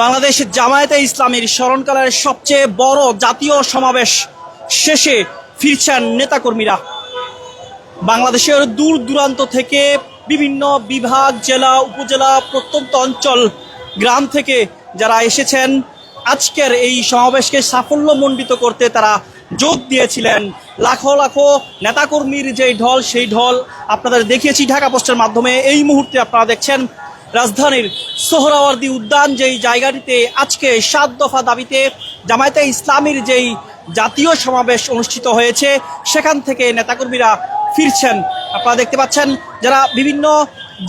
বাংলাদেশ জামায়াতে ইসলামীর স্মরণকালের সবচেয়ে বড় জাতীয় সমাবেশ শেষে ফিরছেন নেতাকর্মীরা। বাংলাদেশের দূর দূরান্ত থেকে বিভিন্ন বিভাগ, জেলা, উপজেলা, প্রত্যন্ত অঞ্চল, গ্রাম থেকে যারা এসেছেন, আজকের এই সমাবেশকে সাফল্যমণ্ডিত করতে তারা যোগ দিয়েছিলেন। লাখো লাখো নেতাকর্মীর যে ঢল, সেই ঢল আপনাদের দেখিয়েছি ঢাকা পোস্টের মাধ্যমে। এই মুহূর্তে আপনারা দেখছেন রাজধানীর সোহরাওয়ার্দী উদ্যান, যেই জায়গাটিতে আজকে সাত দফা দাবিতে জামায়াতে ইসলামীর যেই জাতীয় সমাবেশ অনুষ্ঠিত হয়েছে, সেখান থেকে নেতাকর্মীরা ফিরছেন। আপনারা দেখতে পাচ্ছেন যারা বিভিন্ন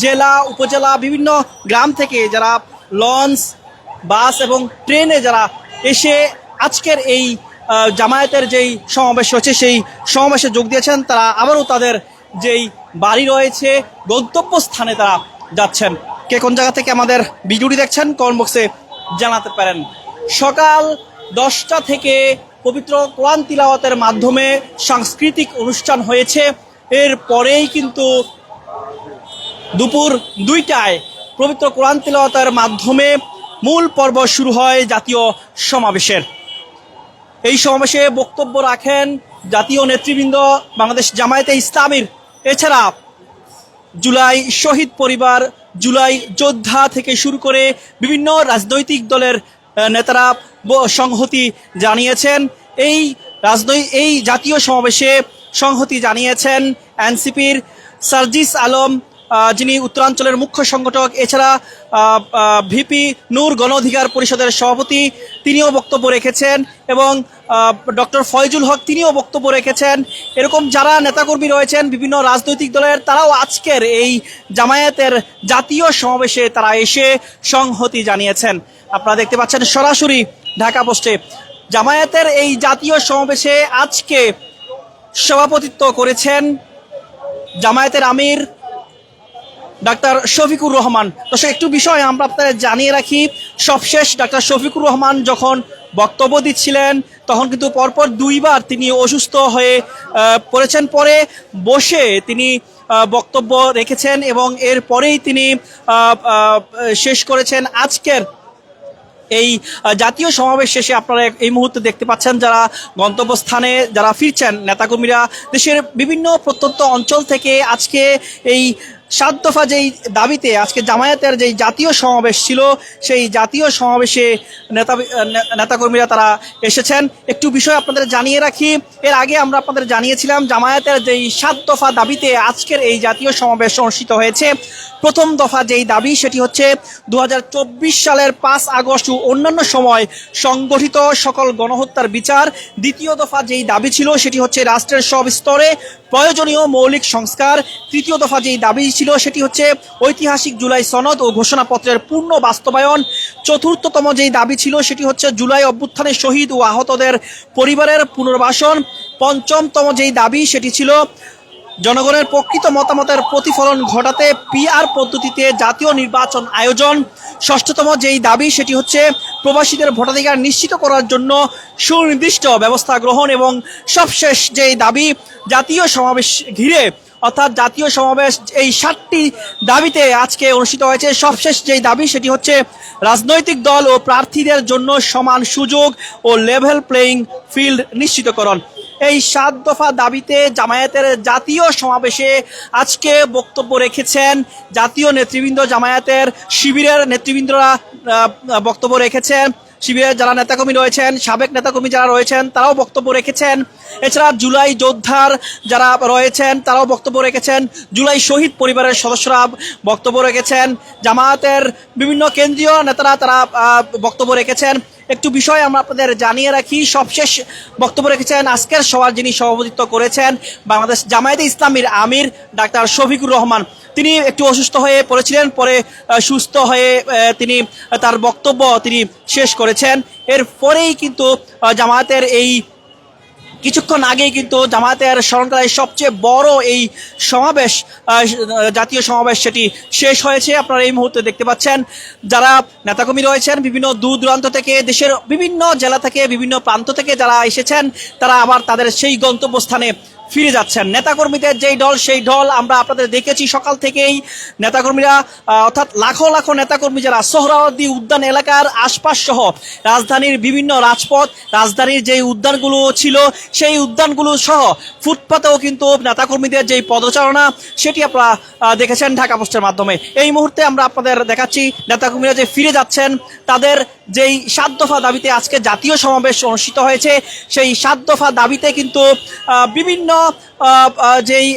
জেলা, উপজেলা, বিভিন্ন গ্রাম থেকে যারা লঞ্চ, বাস এবং ট্রেনে যারা এসে আজকের এই জামায়াতের যেই সমাবেশ হচ্ছে সেই সমাবেশে যোগ দিয়েছেন, তারা আবারও তাদের যেই বাড়ি রয়েছে, গন্তব্যস্থানে তারা যাচ্ছেন। কে কোন জায়গা থেকে আমাদের ভিডিওটি দেখছেন কমেন্ট বক্সে জানাতে পারেন। সকাল দশটা থেকে পবিত্র কোরআন তিলাওয়াতের মাধ্যমে সাংস্কৃতিক অনুষ্ঠান হয়েছে। এর পরেই কিন্তু দুপুর দুইটায় পবিত্র কোরআন তিলাওয়াতের মাধ্যমে মূল পর্ব শুরু হয় জাতীয় সমাবেশের। এই সমাবেশে বক্তব্য রাখেন জাতীয় নেতৃবৃন্দ বাংলাদেশ জামায়াতে ইসলামীর। এছাড়া জুলাই শহীদ পরিবার, জুলাই যোদ্ধা থেকে শুরু করে বিভিন্ন রাজনৈতিক দলের নেতারা সংহতি জানিয়েছেন। এই রাজনৈ এই জাতীয় সমাবেশে সংহতি জানিয়েছেন এনসিপির সার্জিস আলম যিনি উত্তরাঞ্চলের মুখ্য সংগঠক, এছাড়া ভিপি নূর গণ অধিকার পরিষদের সভাপতি তিনিও বক্তব্য রেখেছেন এবং ডক্টর ফয়জুল হক তিনিও বক্তব্য রেখেছেন। এরকম যারা নেতাকর্মী রয়েছেন, বিভিন্ন রাজনৈতিক দলের, তারাও আজকের এই জামায়াতের জাতীয় সমাবেশে তারা এসে সংহতি জানিয়েছেন। আপনারা দেখতে পাচ্ছেন সরাসরি ঢাকা পোস্টে। জামায়াতের এই জাতীয় সমাবেশে আজকে সভাপতিত্ব করেছেন জামায়াতের আমির ডাক্তার শফিকুর রহমান। দর্শক, একটু বিষয় আমরা আপনাদের জানিয়ে রাখি। সবশেষ ডাক্তার শফিকুর রহমান যখন বক্তব্য দিচ্ছিলেন, তখন কিন্তু পরপর দুইবার তিনি অসুস্থ হয়ে পড়েছেন। পরে বসে তিনি বক্তব্য রেখেছেন এবং এর পরেই তিনি শেষ করেছেন। আজকের এই জাতীয় সমাবেশ শেষে আপনারা এই মুহূর্তে দেখতে পাচ্ছেন যারা গন্তব্যস্থানে, যারা ফিরছেন, নেতাকর্মীরা, দেশের বিভিন্ন প্রত্যন্ত অঞ্চল থেকে আজকে এই সাত দফা যেই দাবিতে আজকে জামায়াতের যেই জাতীয় সমাবেশ ছিল, সেই জাতীয় সমাবেশে নেতা, নেতাকর্মীরা তারা এসেছেন। একটু বিষয় আপনাদের জানিয়ে রাখি, এর আগে আমরা আপনাদের জানিয়েছিলাম জামায়াতের যেই সাত দফা দাবিতে আজকের এই জাতীয় সমাবেশ অনুষ্ঠিত হয়েছে। প্রথম দফা যেই দাবি, সেটি হচ্ছে দু হাজার চব্বিশ সালের পাঁচ আগস্ট ও অন্যান্য সময় সংগঠিত সকল গণহত্যার বিচার। দ্বিতীয় দফা যেই দাবি ছিল, সেটি হচ্ছে রাষ্ট্রের সব স্তরে প্রয়োজনীয় মৌলিক সংস্কার। তৃতীয় দফা যেই দাবি ছিল, সেটি হচ্ছে ঐতিহাসিক জুলাই সনদ ও ঘোষণাপত্রের পূর্ণ বাস্তবায়ন। চতুর্থতম যেই দাবি ছিল, সেটি হচ্ছে জুলাই অভ্যুত্থানে শহীদ ও আহতদের পরিবারের পুনর্বাসন। পঞ্চমতম যেই দাবি, সেটি ছিল জনগণের প্রকৃত মতামতের প্রতিফলন ঘটাতে পিআর পদ্ধতিতে জাতীয় নির্বাচন আয়োজন। ষষ্ঠতম যেই দাবি, সেটি হচ্ছে প্রবাসীদের ভোটাধিকার নিশ্চিত করার জন্য সুনির্দিষ্ট ব্যবস্থা গ্রহণ এবং সবশেষ যেই দাবি, জাতীয় সমাবেশ ঘিরে, অর্থাৎ জাতীয় সমাবেশ এই সাতটি দাবিতে আজকে অনুষ্ঠিত হয়েছে। সবশেষ যেই দাবি, সেটি হচ্ছে রাজনৈতিক দল ও প্রার্থীদের জন্য সমান সুযোগ ও লেভেল প্লেয়িং ফিল্ড নিশ্চিতকরণ। এই সাত দফা দাবিতে জামায়াতের জাতীয় সমাবেশে আজকে বক্তব্য রেখেছেন জাতীয় নেতৃবৃন্দ জামায়াতের শিবিরের নেতৃবৃন্দরা বক্তব্য রেখেছেন। শিবিরের যারা নেতাকর্মী রয়েছেন, সাবেক নেতাকর্মী যারা রয়েছেন, তারাও বক্তব্য রেখেছেন। এছাড়া জুলাই যোদ্ধার যারা রয়েছেন, তারাও বক্তব্য রেখেছেন। জুলাই শহীদ পরিবারের সদস্যরা বক্তব্য রেখেছেন। জামায়াতের বিভিন্ন কেন্দ্রীয় নেতারা তারা বক্তব্য রেখেছেন। একটু বিষয় আমরা আপনাদের জানিয়ে রাখি, সবশেষ বক্তব্য রেখেছেন আজকের সভার যিনি সভাপতিত্ব করেছেন বাংলাদেশ জামায়াতে ইসলামীর আমির ডাক্তার শফিকুর রহমান। তিনি একটু অসুস্থ হয়ে পড়েছিলেন, পরে সুস্থ হয়ে তিনি তার বক্তব্য তিনি শেষ করেছেন। এর পরেই কিন্তু জামায়াতের এই কিছুক্ষণ আগেই কিন্তু জামায়াতের স্মরণকালের সবচেয়ে বড় এই সমাবেশ জাতীয় সমাবেশ সেটি শেষ হয়েছে। আপনারা এই মুহূর্তে দেখতে পাচ্ছেন যারা নেতাকর্মী রয়েছেন, বিভিন্ন দূর দূরান্ত থেকে, দেশের বিভিন্ন জেলা থেকে, বিভিন্ন প্রান্ত থেকে যারা এসেছেন, তারা আবার তাদের সেই গন্তব্যস্থানে ফিরে যাচ্ছেন। নেতাকর্মীদের যেই দল, সেই দল আমরা আপনাদের দেখেছি সকাল থেকেই। নেতাকর্মীরা অর্থাৎ লাখো লাখো নেতাকর্মী যারা সোহরাওয়ার্দী উদ্যান এলাকার আশপাশ সহ রাজধানীর বিভিন্ন রাজপথ, রাজধানীর যেই উদ্যানগুলো ছিল, সেই উদ্যানগুলো সহ ফুটপাতেও কিন্তু নেতাকর্মীদের যেই পদচারণা, সেটি আপনারা দেখেছেন ঢাকা পোস্টের মাধ্যমে। এই মুহূর্তে আমরা আপনাদের দেখাচ্ছি, নেতাকর্মীরা যে ফিরে যাচ্ছেন, তাদের যেই সাত দফা দাবিতে আজকে জাতীয় সমাবেশ অনুষ্ঠিত হয়েছে। সেই সাত দফা দাবিতে কিন্তু বিভিন্ন যেই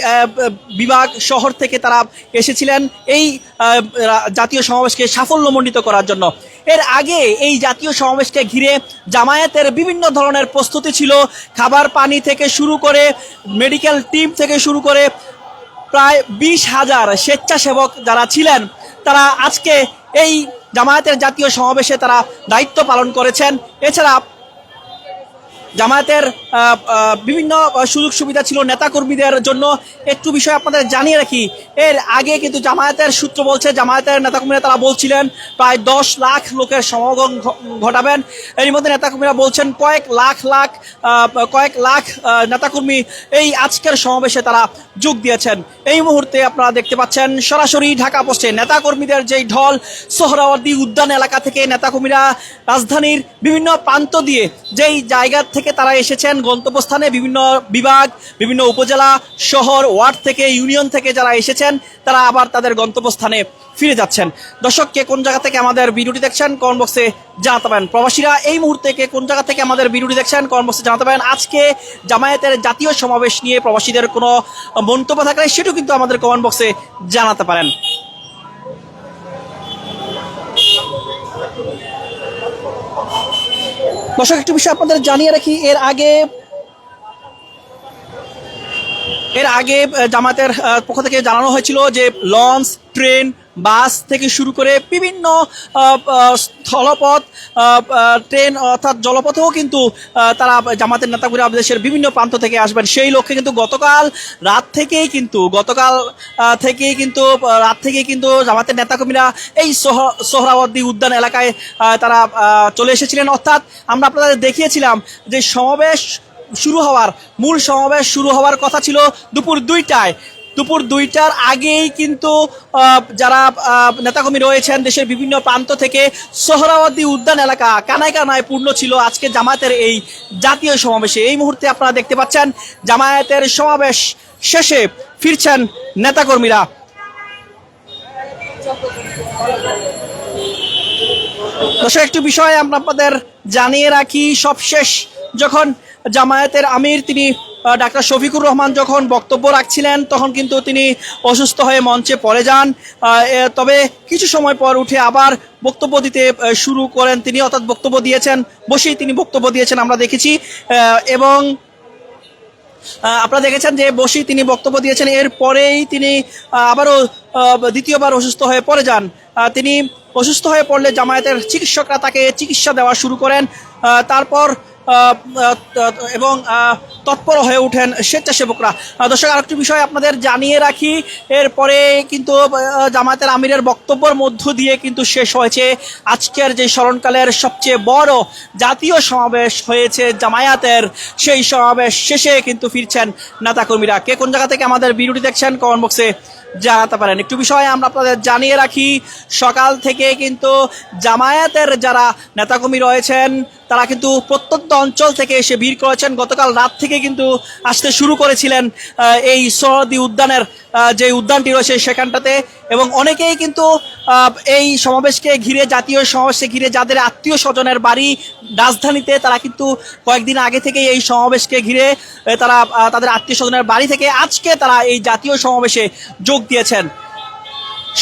বিভাগ শহর থেকে তারা এসেছিলেন এই জাতীয় সমাবেশকে সাফল্যমণ্ডিত করার জন্য। এর আগে এই জাতীয় সমাবেশকে ঘিরে জামায়াতের বিভিন্ন ধরনের প্রস্তুতি ছিল। খাবার পানি থেকে শুরু করে, মেডিকেল টিম থেকে শুরু করে প্রায় বিশ হাজার স্বেচ্ছাসেবক যারা ছিলেন, তারা আজকে এই জামায়াতের জাতীয় সমাবেশে তারা দায়িত্ব পালন করেছেন। এছাড়া জামায়াতের বিভিন্ন সুযোগ সুবিধা ছিল নেতাকর্মীদের জন্য। একটু বিষয় আপনাদের জানিয়ে রাখি, এর আগে কিন্তু জামায়াতের সূত্র বলছে, জামায়াতের নেতাকর্মীরা তারা বলছিলেন, প্রায় দশ লাখ লোকের সমাগম ঘটাবেন। এর মধ্যে নেতাকর্মীরা বলছেন, কয়েক লাখ লাখ কয়েক লাখ নেতাকর্মী এই আজকের সমাবেশে তারা যোগ দিয়েছেন। এই মুহূর্তে আপনারা দেখতে পাচ্ছেন, সরাসরি ঢাকা পোস্টে নেতাকর্মীদের যেই ঢল, সোহরাওয়ার্দী উদ্যান এলাকা থেকে নেতাকর্মীরা রাজধানীর বিভিন্ন প্রান্ত দিয়ে যেই জায়গা থেকে তারা এসেছেন গন্তব্যস্থানে বিভিন্ন বিভাগ, বিভিন্ন উপজেলা, শহর, ওয়ার্ড থেকে, ইউনিয়ন থেকে যারা এসেছেন, তারা আবার তাদের গন্তব্যস্থানে ফিরে যাচ্ছেন। দর্শক, কে কোন জায়গা থেকে আমাদের ভিডিওটি দেখছেন কমেন্ট বক্সে জানাতে পারেন। প্রবাসীরা এই মুহূর্তে কে কোন জায়গা থেকে আমাদের ভিডিওটি দেখছেন কমেন্ট বক্সে জানাতে পারেন। আজকে জামায়াতের জাতীয় সমাবেশ নিয়ে প্রবাসীদের কোনো মন্তব্য থাকলে সেটাও কিন্তু আমাদের কমেন্ট বক্সে জানাতে পারেন। দর্শক, একটু বিষয় আপনাদের জানিয়ে রাখি, এর আগে এর আগে জামাতের পক্ষ থেকে জানানো হয়েছিল যে লঞ্চ, ট্রেন বাস থেকে শুরু করে বিভিন্ন স্থলপথ ট্রেন অর্থাৎ জলপথেও কিন্তু তারা জামাতের নেতাগুলি দেশের বিভিন্ন প্রান্ত থেকে আসবেন। সেই লক্ষ্যে কিন্তু গতকাল রাত থেকেই কিন্তু, গতকাল থেকেই কিন্তু রাত থেকেই কিন্তু জামাতের নেতাকর্মীরা এই সোহ- সোহরাওয়ার্দী উদ্যান এলাকায় তারা চলে এসেছিলেন। অর্থাৎ আমরা আপনাদের দেখিয়েছিলাম যে সমাবেশ শুরু হওয়ার, মূল সমাবেশ শুরু হওয়ার কথা ছিল দুপুর দুইটায়। দুপুর দুইটার আগেই কিন্তু যারা নেতাকর্মী রয়েছেন দেশের বিভিন্ন প্রান্ত থেকে সোহরাওয়ার্দী উদ্যান এলাকা কানায় কানায় পূর্ণ ছিল আজকে জামায়াতের এই জাতীয় সমাবেশে। এই মুহূর্তে আপনারা দেখতে পাচ্ছেন, জামায়াতের সমাবেশ শেষে ফিরছেন নেতাকর্মীরা। দর্শক, একটু বিষয় আমরা আপনাদের জানিয়ে রাখি, সবশেষ যখন জামায়াতের আমির তিনি ডাক্তার শফিকুর রহমান যখন বক্তব্য রাখছিলেন, তখন কিন্তু তিনি অসুস্থ হয়ে মঞ্চে পড়ে যান। তবে কিছু সময় পর উঠে আবার বক্তব্য দিতে শুরু করেন তিনি, অর্থাৎ বক্তব্য দিয়েছেন, বসেই তিনি বক্তব্য দিয়েছেন আমরা দেখেছি। এবং আপনারা দেখেছেন যে বসেই তিনি বক্তব্য দিয়েছেন, এর পরেই তিনি আবারও দ্বিতীয়বার অসুস্থ হয়ে পড়ে যান। তিনি অসুস্থ হয়ে পড়লে জামায়াতের চিকিৎসকরা তাকে চিকিৎসা দেওয়া শুরু করেন। তারপর এবং তৎপর হয়ে ওঠেন স্বেচ্ছাসেবকরা। দর্শক, আরেকটি বিষয় আপনাদের জানিয়ে রাখি, এরপরে কিন্তু জামায়াতের আমিরের বক্তব্যের মধ্য দিয়ে কিন্তু শেষ হয়েছে আজকের যে স্মরণকালের সবচেয়ে বড় জাতীয় সমাবেশ হয়েছে জামায়াতের। সেই সমাবেশ শেষে কিন্তু ফিরছেন নেতাকর্মীরা। কে কোন জায়গা থেকে আমাদের ভিডিওটি দেখছেন কমেন্ট বক্সে জানাতে পারেন। একটু বিষয় আমরা আপনাদের জানিয়ে রাখি, সকাল থেকে কিন্তু জামায়াতের যারা নেতাকর্মী রয়েছেন তারা কিন্তু প্রত্যন্ত অঞ্চল থেকে এসে ভিড় করেছেন। গতকাল রাত থেকে কিন্তু আসতে শুরু করেছিলেন এই সহদি উদ্যানের যে উদ্যানটি রয়েছে সেখানটাতে। এবং অনেকেই কিন্তু এই সমাবেশকে ঘিরে, জাতীয় সমাবেশকে ঘিরে, যাদের আত্মীয় স্বজনের বাড়ি রাজধানীতে, তারা কিন্তু কয়েকদিন আগে থেকে এই সমাবেশকে ঘিরে তারা তাদের আত্মীয় স্বজনের বাড়ি থেকে আজকে তারা এই জাতীয় সমাবেশে যোগ দিয়েছেন।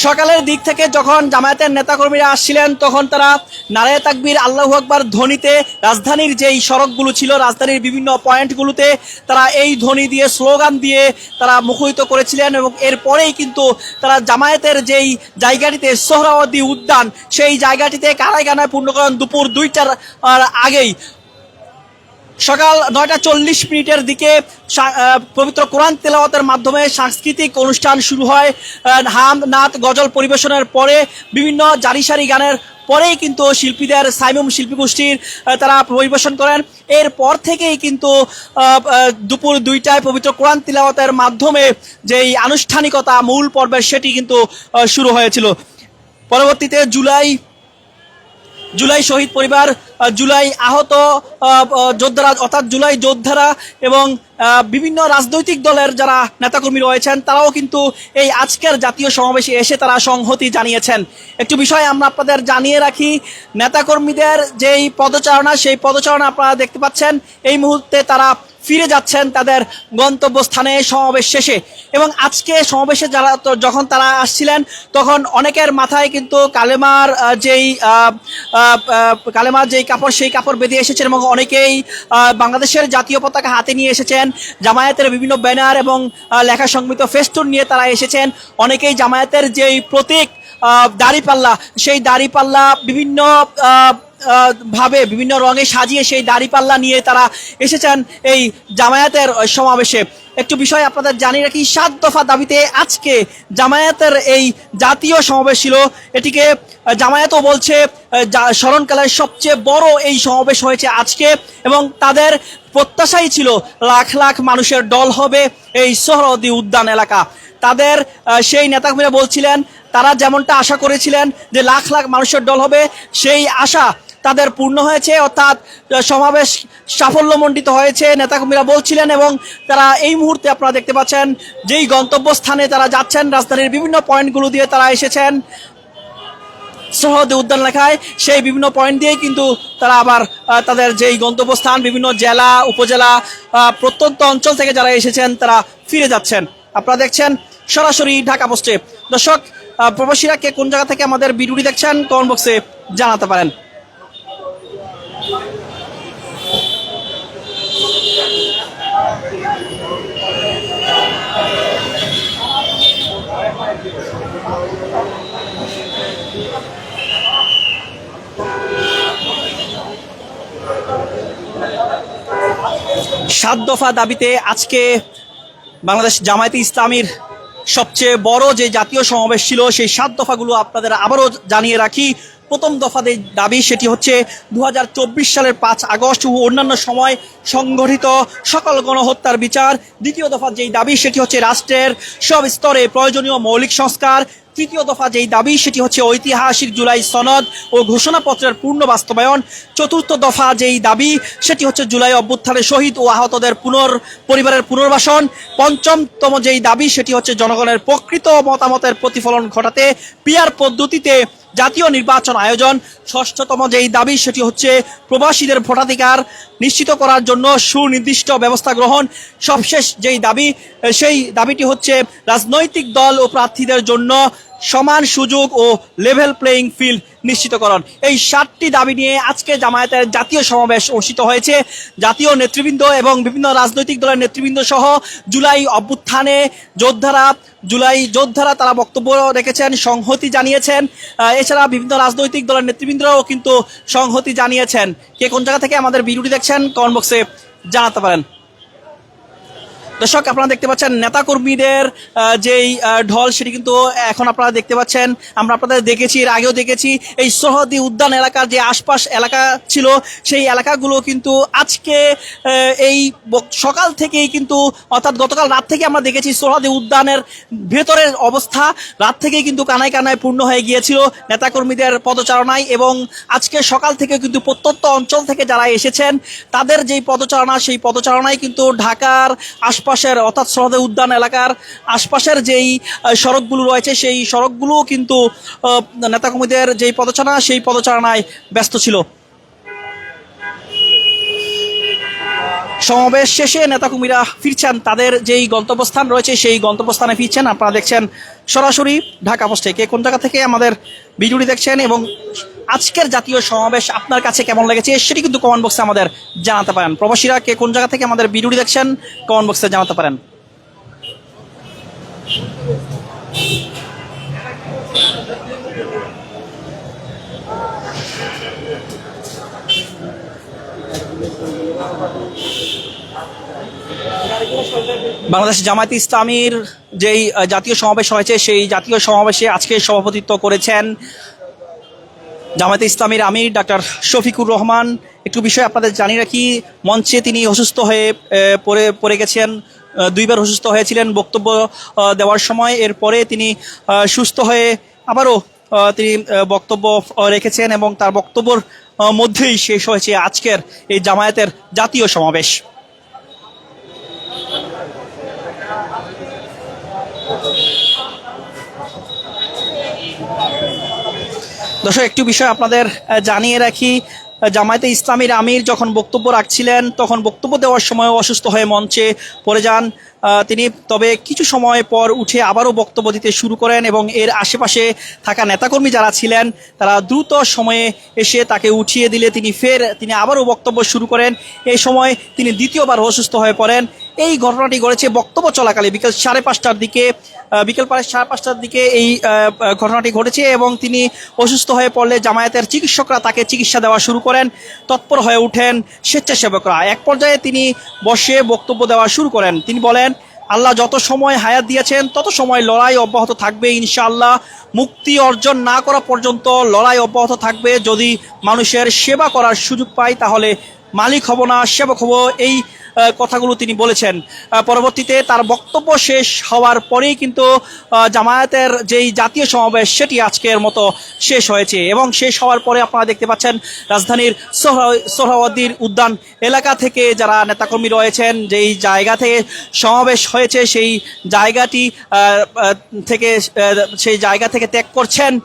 সকালের দিক থেকে যখন জামায়াতের নেতাকর্মীরা আসছিলেন, তখন তারা নারায় তাকবীর, আল্লাহ আকবার ধ্বনিতে রাজধানীর যেই সড়কগুলো ছিল, রাজধানীর বিভিন্ন পয়েন্টগুলোতে তারা এই ধ্বনি দিয়ে, স্লোগান দিয়ে তারা মুখরিত করেছিলেন এবং এরপরেই কিন্তু তারা জামায়াতের যেই জায়গাটিতে সোহরাওয়ার্দী উদ্যান, সেই জায়গাটিতে কানায় কানায় পূর্ণ করেন দুপুর দুইটার আগেই। সকাল নয়টা চল্লিশ মিনিটের দিকে পবিত্র কোরআন তেলাওয়াতের মাধ্যমে সাংস্কৃতিক অনুষ্ঠান শুরু হয়। হাম নাত গজল পরিবেশনের পরে বিভিন্ন জারি সারি গানের পরেই কিন্তু শিল্পীদের সাইমুম শিল্পী গোষ্ঠীর তারা পরিবেশন করেন। এরপর থেকেই কিন্তু দুপুর দুইটায় পবিত্র কোরআন তিলাওয়াতের মাধ্যমে যেই আনুষ্ঠানিকতা মূল পর্বের সেটি কিন্তু শুরু হয়েছিল। পরবর্তীতে জুলাই জুলাই শহীদ পরিবার জুলাই আহত আহ, আহ, যোদ্ধারা অর্থাৎ জুলাই যোদ্ধারা এবং বিভিন্ন রাজনৈতিক দলের যারা নেতাকর্মী রয়েছেন তারাও কিন্তু এই আজকের জাতীয় সমাবেশে এসে তারা সংহতি জানিয়েছেন। একটু বিষয় আমরা আপনাদের জানিয়ে রাখি নেতাকর্মীদের যেই পদচারণা সেই পদচারণা আপনারা দেখতে পাচ্ছেন। এই মুহূর্তে তারা ফিরে যাচ্ছেন তাদের গন্তব্যস্থানে সমাবেশ শেষে। এবং আজকে সমাবেশে যারা যখন তারা আসছিলেন, তখন অনেকের মাথায় কিন্তু কালেমার যেই কালেমার যেই কাপড়, সেই কাপড় বেঁধে এসেছেন এবং অনেকেই বাংলাদেশের জাতীয় পতাকা হাতে নিয়ে এসেছেন। জামায়াতের বিভিন্ন ব্যানার এবং লেখা সংমিত ফেস্টুন নিয়ে তারা এসেছেন। অনেকেই জামায়াতের যেই প্রতীক দাড়িপাল্লা, সেই দাড়িপাল্লা বিভিন্ন ভাবে বিভিন্ন রঙে সাজিয়ে সেই দাড়িপাল্লা নিয়ে তারা এসেছেন এই জামায়াতের সমাবেশে। একটু বিষয় আপনাদের জানিয়ে রাখি, সাত দফা দাবিতে আজকে জামায়াতের এই জাতীয় সমাবেশ ছিল। এটিকে জামায়াতও বলছে স্মরণকালের সবচেয়ে বড় এই সমাবেশ হয়েছে আজকে এবং তাদের প্রত্যাশাই ছিল লাখ লাখ মানুষের দল হবে এই সোহরদি উদ্যান এলাকা। তাদের সেই নেতাকর্মীরা বলছিলেন, তারা যেমনটা আশা করেছিলেন যে লাখ লাখ মানুষের দল হবে, সেই আশা তাদের পূর্ণ হয়েছে, অর্থাৎ সমাবেশ সাফল্যমণ্ডিত হয়েছে, নেতাকর্মীরা বলছিলেন এবং তারা এই মুহূর্তে আপনারা দেখতে পাচ্ছেন, যেই গন্তব্যস্থানে তারা যাচ্ছেন, রাজধানীর বিভিন্ন পয়েন্টগুলো দিয়ে তারা এসেছেন। সহদে উদ্যান লেখায় সেই বিভিন্ন পয়েন্ট দিয়েই কিন্তু তারা আবার তাদের যেই গন্তব্যস্থান, বিভিন্ন জেলা, উপজেলা প্রত্যন্ত অঞ্চল থেকে যারা এসেছেন, তারা ফিরে যাচ্ছেন। আপনারা দেখছেন সরাসরি ঢাকা পোস্টে। দর্শক প্রবাসীরা কে কোন জায়গা থেকে আমাদের ভিডিওটি দেখছেন কমেন্ট বক্সে জানাতে পারেন। সাত দফা দাবিতে আজকে বাংলাদেশ জামায়াতে ইসলামীর সবচেয়ে বড় যে জাতীয় সমাবেশ ছিল, সেই সাত দফাগুলো আপনাদের আবারও জানিয়ে রাখি। প্রথম দফা যে দাবি সেটি হচ্ছে দু হাজার চব্বিশ সালের পাঁচ আগস্ট ও অন্যান্য সময় সংগঠিত সকল গণহত্যার বিচার। দ্বিতীয় দফা যেই দাবি সেটি হচ্ছে রাষ্ট্রের সব স্তরে প্রয়োজনীয় মৌলিক সংস্কার। তৃতীয় দফা যেই দাবি সেটি হচ্ছে ঐতিহাসিক জুলাই সনদ ও ঘোষণাপত্রের পূর্ণ বাস্তবায়ন। চতুর্থ দফা যেই দাবি সেটি হচ্ছে জুলাই অভ্যুত্থানে শহীদ ও আহতদের পুনর পরিবারের পুনর্বাসন। পঞ্চমতম যেই দাবি সেটি হচ্ছে জনগণের প্রকৃত মতামতের প্রতিফলন ঘটাতে পিয়ার পদ্ধতিতে জাতীয় নির্বাচন আয়োজন। ষষ্ঠতম যেই দাবি, সেটি হচ্ছে প্রবাসীদের ভোটাধিকার নিশ্চিত করার জন্য সুনির্দিষ্ট ব্যবস্থা গ্রহণ। সবশেষ যেই দাবি, সেই দাবিটি হচ্ছে রাজনৈতিক দল ও প্রার্থীদের জন্য সমান সুযোগ ও লেভেল প্লেয়িং ফিল্ড নিশ্চিতকরণ। এই সাতটি দাবি নিয়ে আজকে জামায়াতের জাতীয় সমাবেশ অনুষ্ঠিত হয়েছে। জাতীয় নেতৃবৃন্দ এবং বিভিন্ন রাজনৈতিক দলের নেতৃবৃন্দ সহ জুলাই অভ্যুত্থানে যোদ্ধারা, জুলাই যোদ্ধারা তারা বক্তব্য রেখেছেন, সংহতি জানিয়েছেন। এছাড়া বিভিন্ন রাজনৈতিক দলের নেতৃবৃন্দরাও কিন্তু সংহতি জানিয়েছেন। কে কোন জায়গা থেকে আমাদের ভিডিওটি দেখছেন কমেন্ট বক্সে জানাতে পারেন। দর্শক, আপনারা দেখতে পাচ্ছেন নেতাকর্মীদের যেই ঢল সেটি কিন্তু এখন আপনারা দেখতে পাচ্ছেন। আমরা আপনাদের দেখেছি, এর আগেও দেখেছি, এই সহদি উদ্যান এলাকার যে আশপাশ এলাকা ছিল, সেই এলাকাগুলো কিন্তু আজকে এই সকাল থেকেই কিন্তু, অর্থাৎ গতকাল রাত থেকে আমরা দেখেছি সোহাদি উদ্যানের ভেতরের অবস্থা। রাত থেকেই কিন্তু কানায় কানায় পূর্ণ হয়ে গিয়েছিল নেতাকর্মীদের পদচারণায় এবং আজকে সকাল থেকে কিন্তু প্রত্যন্ত অঞ্চল থেকে যারা এসেছেন, তাদের যেই পদচারণা, সেই পদচারণায় কিন্তু ঢাকার আশপাশের অর্থাৎ সহদে উদ্যান এলাকার আশপাশের যেই সড়কগুলো রয়েছে, সেই সড়কগুলো কিন্তু নেতাকর্মীদের যেই পদচারণা, সেই পদচারণায় ব্যস্ত ছিল। সমাবেশ শেষে নেতাকর্মীরা ফিরছেন, তাদের যেই গন্তব্যস্থান রয়েছে, সেই গন্তব্যস্থানে ফিরছেন। আপনারা দেখছেন সরাসরি ঢাকা পোস্টে। কে কোন জায়গা থেকে আমাদের ভিডিওটি দেখছেন এবং আজকের জাতীয় সমাবেশ আপনার কাছে কেমন লেগেছে সেটি কিন্তু কমেন্ট বক্সে আমাদের জানাতে পারেন। প্রবাসীরা কে কোন জায়গা থেকে আমাদের ভিডিওটি দেখছেন কমেন্ট বক্সে জানাতে পারেন। বাংলাদেশ জামায়াত ইসলামীর যেই জাতীয় সমাবেশ হয়েছে, সেই জাতীয় সমাবেশে আজকে সভাপতিত্ব করেছেন জামায়াতে ইসলামীর আমির ডাক্তার শফিকুর রহমান, একটু বিষয় আপনাদের জানি রাখি, মঞ্চে তিনি অসুস্থ হয়ে পড়ে পড়ে গেছেন দুইবার অসুস্থ হয়েছিলেন বক্তব্য দেওয়ার সময়। এরপরে তিনি সুস্থ হয়ে আবারও তিনি বক্তব্য রেখেছেন এবং তার বক্তব্যর মধ্যেই শেষ হয়েছে আজকের এই জামায়াতের জাতীয় সমাবেশ। দর্শক, একটি বিষয় আপনাদের জানিয়ে রাখি জামায়াতে ইসলামীর আমির যখন বক্তব্য রাখছিলেন, তখন বক্তব্য দেওয়ার সময় অসুস্থ হয়ে মঞ্চে পড়ে যান। তিনি তবে কিছু সময় পর উঠে আবারও বক্তব্য দিতে শুরু করেন এবং এর আশেপাশে থাকা নেতাকর্মী যারা ছিলেন, তারা দ্রুত সময়ে এসে তাকে উঠিয়ে দিলে তিনি ফের তিনি আবারও বক্তব্য শুরু করেন। এই সময় তিনি দ্বিতীয়বার অসুস্থ হয়ে পড়েন। এই ঘটনাটি ঘটেছে বক্তব্য চলাকালে বিকেল সাড়ে পাঁচটার দিকে বিকেল প্রায় সাড়ে পাঁচটার দিকে এই ঘটনাটি ঘটেছে এবং তিনি অসুস্থ হয়ে পড়লে জামায়াতের চিকিৎসকরা তাকে চিকিৎসা দেওয়া শুরু করেন, তৎপর হয়ে ওঠেন স্বেচ্ছাসেবকরা। এক পর্যায়ে তিনি বসে বক্তব্য দেওয়া শুরু করেন। তিনি বলেন আল্লাহ যত সময় হায়াত দিয়েছেন, তত সময় লড়াই অব্যাহত থাকবে ইনশাআল্লাহ। মুক্তি অর্জন না করা পর্যন্ত লড়াই অব্যাহত থাকবে। যদি মানুষের সেবা করার সুযোগ পাই তাহলে মালিক হব না, সেবক হব। এই কথাগুলো তিনি বলেছেন। পরবর্তীতে তার বক্তব্য শেষ হওয়ার পরেই কিন্তু জামায়াতের যেই জাতীয় সমাবেশ, সেটি আজকের মতো শেষ হয়েছে। এবং শেষ হওয়ার পরে আপনারা দেখতে পাচ্ছেন, রাজধানীর সোহরা- উদ্যান এলাকা থেকে যারা নেতাকর্মী রয়েছেন, যেই জায়গা থেকে সমাবেশ হয়েছে, সেই জায়গাটি থেকে সেই জায়গা থেকে ত্যাগ করছেন।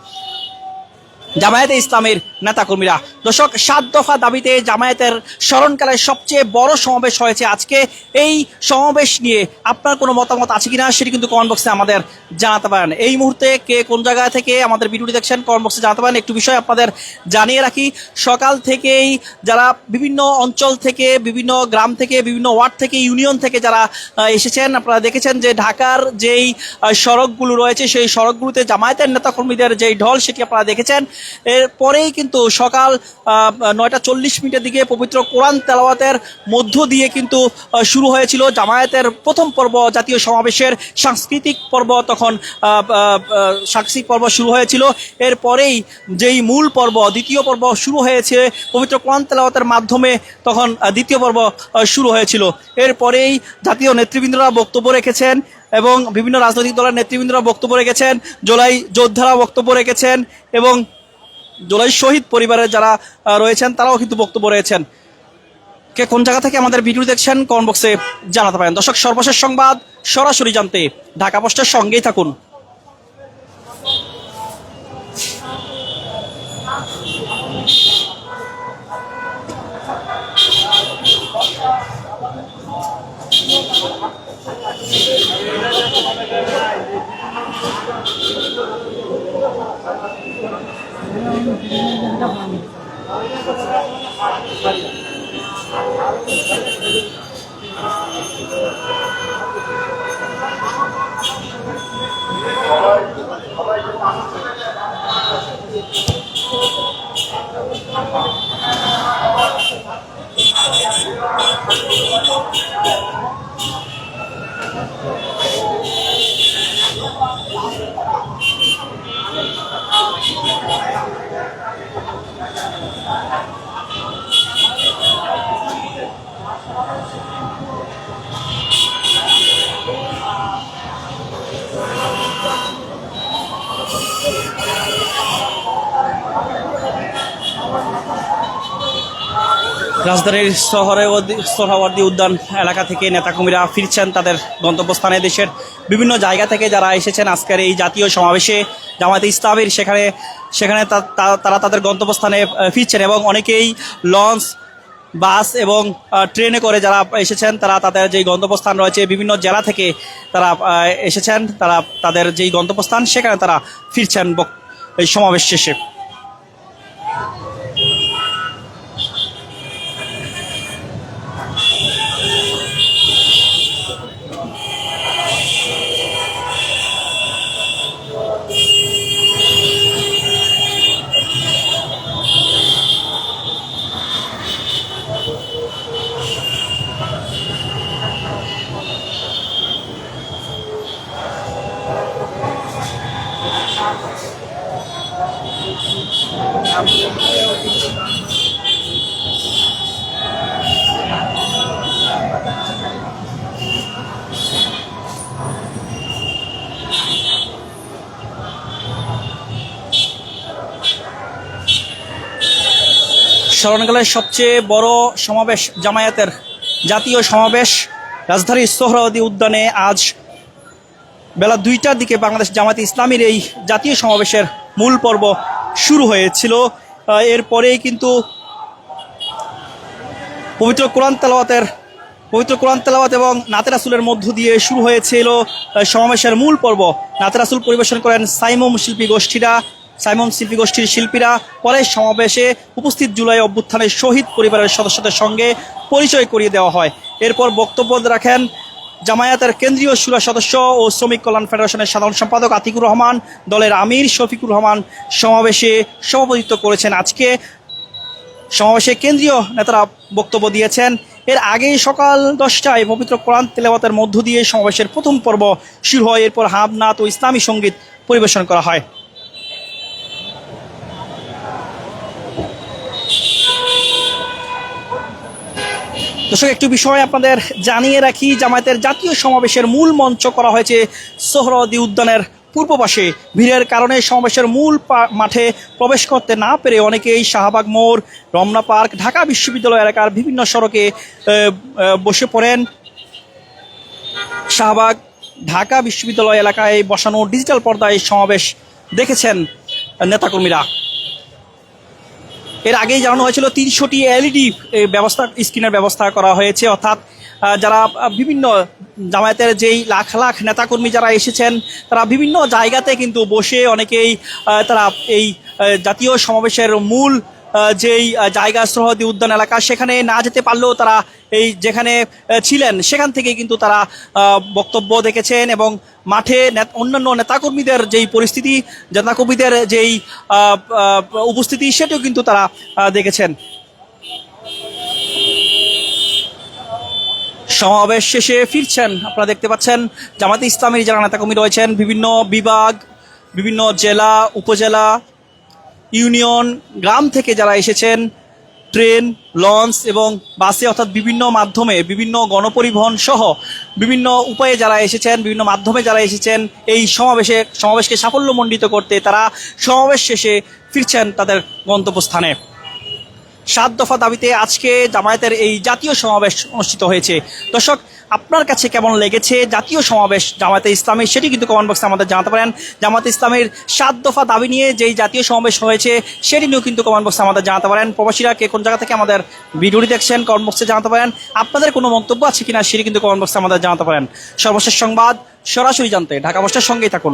জামায়াতে ইসলামের নেতাকর্মীরা। দর্শক, সাত দফা দাবিতে জামায়াতের স্মরণকালের সবচেয়ে বড় সমাবেশ হয়েছে আজকে। এই সমাবেশ নিয়ে আপনার কোনো মতামত আছে কিনা সেটি কিন্তু কমেন্ট বক্সে আমাদের জানাতে পারেন। এই মুহূর্তে কে কোন জায়গা থেকে আমাদের ভিডিওটি দেখছেন কমেন্ট বক্সে জানাতে পারেন। একটু বিষয় আপনাদের জানিয়ে রাখি, সকাল থেকেই যারা বিভিন্ন অঞ্চল থেকে, বিভিন্ন গ্রাম থেকে, বিভিন্ন ওয়ার্ড থেকে, ইউনিয়ন থেকে যারা এসেছেন, আপনারা দেখেছেন যে ঢাকার যেই সড়কগুলো রয়েছে, সেই সড়কগুলোতে জামায়াতের নেতাকর্মীদের যেই ঢল সেটি আপনারা দেখেছেন। এরপরেই কিন্তু সকাল নয়টা চল্লিশ মিনিটের দিকে পবিত্র কোরআন তেলাওয়াতের মধ্য দিয়ে কিন্তু শুরু হয়েছিল জামায়াতের প্রথম পর্ব জাতীয় সমাবেশের সাংস্কৃতিক পর্ব। তখন সাংস্কৃতিক পর্ব শুরু হয়েছিল। এরপরেই যেই মূল পর্ব, দ্বিতীয় পর্ব শুরু হয়েছে পবিত্র কোরআন তেলাওয়াতের মাধ্যমে, তখন দ্বিতীয় পর্ব শুরু হয়েছিল। এরপরেই জাতীয় নেতৃবৃন্দরা বক্তব্য রেখেছেন এবং বিভিন্ন রাজনৈতিক দলের নেতৃবৃন্দরা বক্তব্য রেখেছেন, জোলাই যোদ্ধারা বক্তব্য রেখেছেন এবং জোলাই শহীদ পরিবারের যারা রয়েছেন, তারাও কিন্তু বক্তব্য রয়েছেন। কে কোন জায়গা থেকে আমাদের ভিডিও দেখছেন, কমেন্ট বক্সে জানাতে পারেন। দর্শক, সর্বশেষ সংবাদ সরাসরি জানতে ঢাকা পোস্টের সঙ্গেই থাকুন। Música রাজধানীর শহরে সোহরাওয়ার্দী উদ্যান এলাকা থেকে নেতাকর্মীরা ফিরছেন তাদের গন্তব্যস্থানে দেশের বিভিন্ন জায়গা থেকে যারা এসেছেন আজকের এই জাতীয় সমাবেশে জামায়াতে ইসলামের সেখানে সেখানে তারা তাদের গন্তব্যস্থানে ফিরছেন এবং অনেকেই লঞ্চ, বাস এবং ট্রেনে করে যারা এসেছেন তারা তাদের যেই গন্তব্যস্থান রয়েছে বিভিন্ন জেলা থেকে তারা এসেছেন, তারা তাদের যেই গন্তব্যস্থান সেখানে তারা ফিরছেন এই সমাবেশ শেষে। স্মরণকালের সবচেয়ে বড় সমাবেশ জামায়াতের জাতীয় সমাবেশ রাজধানীর সোহরাওয়াদী উদ্যানে আজ বেলা দুইটার দিকে বাংলাদেশ জামায়াতে ইসলামীর এই জাতীয় সমাবেশের মূল পর্ব শুরু হয়েছিল। এরপরেই কিন্তু পবিত্র কোরআন তেলাওয়াতের, পবিত্র কোরআন তেলাওয়াত এবং নাতেরাসুলের মধ্য দিয়ে শুরু হয়েছিল সমাবেশের মূল পর্ব। নাতেরাসুল পরিবেশন করেন সাইমম শিল্পী গোষ্ঠীরা। সাইমম শিল্পী গোষ্ঠীর শিল্পীরা পরে সমাবেশে উপস্থিত জুলাই অভ্যুত্থানের শহীদ পরিবারের সদস্যদের সঙ্গে পরিচয় করিয়ে দেওয়া হয়। এরপর বক্তব্য রাখেন জামায়াতের কেন্দ্রীয় সুরা সদস্য ও শ্রমিক কল্যাণ ফেডারেশনের সাধারণ সম্পাদক আতিকুর রহমান, দলের আমির শফিকুর রহমান সমাবেশে সভাপতিত্ব করেছেন। আজকে সমাবেশে কেন্দ্রীয় নেতারা বক্তব্য দিয়েছেন। এর আগে সকাল দশটায় পবিত্র কোরআন তেলাওয়াতের মধ্য দিয়ে সমাবেশের প্রথম পর্ব শুরু হয়। এরপর হাবনাথ ও ইসলামী সংগীত পরিবেশন করা হয়। দর্শক, একটু বিষয় আপনাদের জানিয়ে রাখি, জামায়াতের জাতীয় সমাবেশের মূল মঞ্চ করা হয়েছে সোহরাওয়াদী উদ্যানের পূর্ব পাশে। ভিড়ের কারণে সমাবেশের মূল মাঠে প্রবেশ করতে না পেরে অনেকেই শাহবাগ মোড়, রমনা পার্ক, ঢাকা বিশ্ববিদ্যালয় এলাকার বিভিন্ন সড়কে বসে পড়েন। শাহবাগ, ঢাকা বিশ্ববিদ্যালয় এলাকায় বসানো ডিজিটাল পর্দায় সমাবেশ দেখেছেন নেতাকর্মীরা। এর আগেই জানানো হয়েছিল, তিনশোটি এলইডি ব্যবস্থা, স্ক্রিনের ব্যবস্থা করা হয়েছে। অর্থাৎ যারা বিভিন্ন জামায়াতের যেই লাখ লাখ নেতাকর্মী যারা এসেছেন, তারা বিভিন্ন জায়গাতে কিন্তু বসে অনেকেই তারা এই জাতীয় সমাবেশের মূল যেই জায়গা সরহদি উদ্যান এলাকা, সেখানে না যেতে পারলেও তারা এই যেখানে ছিলেন, সেখান থেকে কিন্তু তারা বক্তব্য দেখেছেন এবং মাঠে অন্যান্য নেতাকর্মীদের যেই পরিস্থিতি নেতাকর্মীদের যেই উপস্থিতি, সেটিও কিন্তু তারা দেখেছেন। সমাবেশ শেষে ফিরছেন, আপনারা দেখতে পাচ্ছেন, জামাতে ইসলামের যারা নেতাকর্মী রয়েছেন, বিভিন্ন বিভাগ, বিভিন্ন জেলা, উপজেলা ইউনিয়ন গ্রাম থেকে যারা এসেছেন, ট্রেন, লঞ্চ এবং বাসে অর্থাৎ বিভিন্ন মাধ্যমে বিভিন্ন গণপরিবহন সহ বিভিন্ন উপায়ে যারা এসেছেন, বিভিন্ন মাধ্যমে যারা এসেছেন, এই সমাবেশে, সমাবেশকে সাফল্যমণ্ডিত করতে তারা সমাবেশ শেষে ফিরছেন তাদের গন্তব্যস্থানে। সাত দফা দাবিতে আজকে জামায়াতের এই জাতীয় সমাবেশ অনুষ্ঠিত হয়েছে। দর্শক আপনার কাছে কেমন লেগেছে? জাতীয় সমাবেশ জামাতে ইসলামের, সেটি কিন্তু কমেন্ট বক্সে আমাদের জানাতে পারেন। জামাতে ইসলামের সাত দফা দাবি নিয়ে যেই জাতীয় সমাবেশ হয়েছে, সেটি নিয়েও কিন্তু কমেন্ট বক্সে আমাদের জানাতে পারেন। প্রবাসীরা কে কোন জায়গা থেকে আমাদের ভিডিওটি দেখছেন কমেন্ট বক্সে জানাতে পারেন। আপনাদের কোনো মন্তব্য আছে কিনা, সেটি কিন্তু কমেন্ট বক্সে আমাদের জানাতে পারেন। সর্বশেষ সংবাদ সরাসরি জানতে ঢাকা বসার সঙ্গেই থাকুন।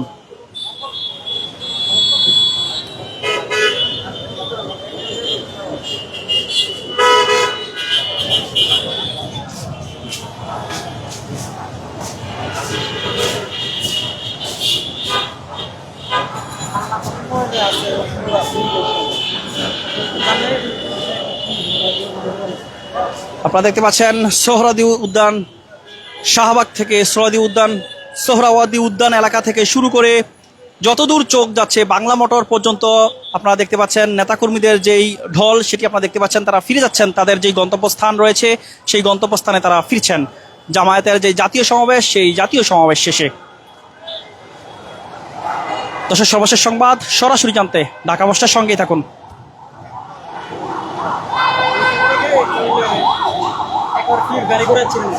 আপনারা দেখতে পাচ্ছেন সোহরাদি উদ্যান, শাহবাগ থেকে সোহরাদি উদ্যান সোহরাওয়াদি উদ্যান এলাকা থেকে শুরু করে যতদূর চোখ যাচ্ছে বাংলা মোটর পর্যন্ত আপনারা দেখতে পাচ্ছেন, নেতাকর্মীদের যেই ঢল সেটি আপনারা দেখতে পাচ্ছেন, তারা ফিরে যাচ্ছেন, তাদের যেই গন্তব্যস্থান রয়েছে সেই গন্তব্যস্থানে তারা ফিরছেন। জামায়াতের যে জাতীয় সমাবেশ, সেই জাতীয় সমাবেশ শেষে। দশের সর্বশেষ সংবাদ সরাসরি জানতে ঢাকা পোস্টের সঙ্গেই থাকুন। బ్యాగ్ కూడా వచ్చింది